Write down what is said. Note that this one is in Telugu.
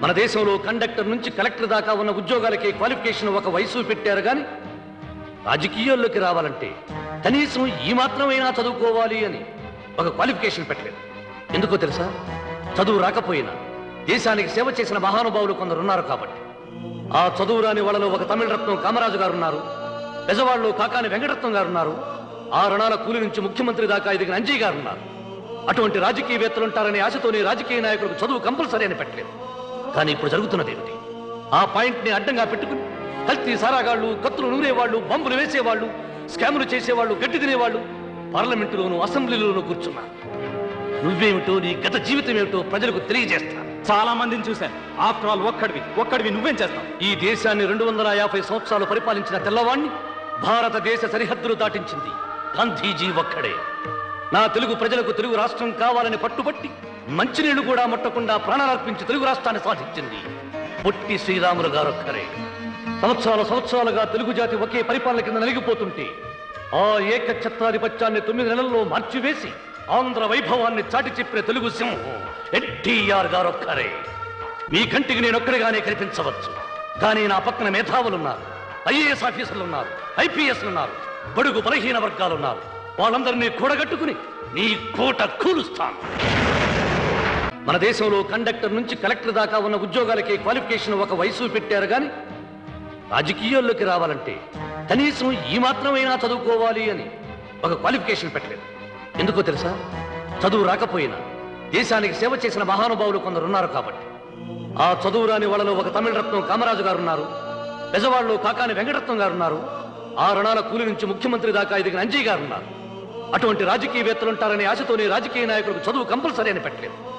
మన దేశంలో కండక్టర్ నుంచి కలెక్టర్ దాకా ఉన్న ఉద్యోగాలకి క్వాలిఫికేషన్ ఒక వయసు పెట్టారు కానీ రాజకీయాల్లోకి రావాలంటే కనీసం ఈ మాత్రమైనా చదువుకోవాలి అని ఒక క్వాలిఫికేషన్ పెట్టలేదు. ఎందుకో తెలుసా? చదువు రాకపోయినా దేశానికి సేవ చేసిన మహానుభావులు కొందరు ఉన్నారు కాబట్టి. ఆ చదువు రాని వాళ్ళలో ఒక తమిళ రత్నం కామరాజు గారు ఉన్నారు పెజవాళ్ళు కాకాని వెంకటరత్నం గారు ఉన్నారు ఆ రుణాల కూలి నుంచి ముఖ్యమంత్రి దాకా ఎదిగిన అంజయ్ గారు ఉన్నారు. అటువంటి రాజకీయవేత్తలు ఉంటారనే ఆశతోనే రాజకీయ నాయకులకు చదువు కంపల్సరీ అని పెట్టలేదు. కానీ ఇప్పుడు జరుగుతున్నది ఏమిటి? ఆ పాయింట్ని అడ్డంగా పెట్టుకుని కల్తీ సారాగాళ్ళు కత్తులు నూరేవాళ్ళు బాంబులు వేసేవాళ్ళు స్కాములు చేసేవాళ్ళు గడ్డి తినేవాళ్ళు పార్లమెంటులోను అసెంబ్లీలోనూ కూర్చున్నారు నువ్వేమిటో నీ గత జీవితం ఏమిటో ప్రజలకు తెలియజేస్తా. చాలా మందిని చూశాను. After all ఒక్కడివి. ఒక్కడివి నువ్వేం చేస్తావు? ఈ దేశాన్ని రెండు వందల యాభై సంవత్సరాలు పరిపాలించిన తెల్లవాణ్ణి భారతదేశ సరిహద్దులు దాటించింది. గాంధీజీ ఒక్కడే. నా తెలుగు ప్రజలకు తెలుగు రాష్ట్రం కావాలని పట్టుబట్టి మంచినీళ్ళు కూడా ముట్టకుండా ప్రాణాలర్పించి తెలుగు రాష్ట్రాన్ని సాధించింది. పొట్టి శ్రీరాములు గారొక్కరే సంవత్సరాల సంవత్సరాలుగా తెలుగు జాతి ఒకే పరిపాలన కింద నలిగిపోతుంటే ఆ ఏక ఛత్రాధిపత్యాన్ని తొమ్మిది నెలల్లో మార్చివేసి ఆంధ్ర వైభవాన్ని చాటి చెప్పిన తెలుగు సింహం ఎన్టీఆర్ గారొక్కరే మీ కంటికి నేనొక్కడిగానే కనిపించవచ్చు. కానీ నా పక్కన మేధావులున్నారు. ఐఏఎస్ ఆఫీసర్లు ఉన్నారు ఐపీఎస్లు ఉన్నారు బడుగు బలహీన వర్గాలు ఉన్నారు వాళ్ళందరినీ కూడగట్టుకుని నీ కోట కూలుస్తాను. మన దేశంలో కండక్టర్ నుంచి కలెక్టర్ దాకా ఉన్న ఉద్యోగాలకి క్వాలిఫికేషన్ ఒక వయసు పెట్టారు కానీ రాజకీయాల్లోకి రావాలంటే కనీసం ఈ మాత్రమైనా చదువుకోవాలి అని ఒక క్వాలిఫికేషన్ పెట్టలేదు. ఎందుకో తెలుసా? చదువు రాకపోయినా దేశానికి సేవ చేసిన మహానుభావులు కొందరు ఉన్నారు కాబట్టి. ఆ చదువు రాని వాళ్ళలో ఒక తమిళ రత్నం కామరాజు గారు ఉన్నారు పెజవాళ్ళు కాకాని వెంకటరత్నం గారు ఉన్నారు ఆ రుణాల కూలి నుంచి ముఖ్యమంత్రి దాకా ఎదిగిన అంజయ్ గారు ఉన్నారు అటువంటి రాజకీయవేత్తలు ఉంటారనే ఆశతోనే రాజకీయ నాయకులకు చదువు కంపల్సరీ అని పెట్టలేదు.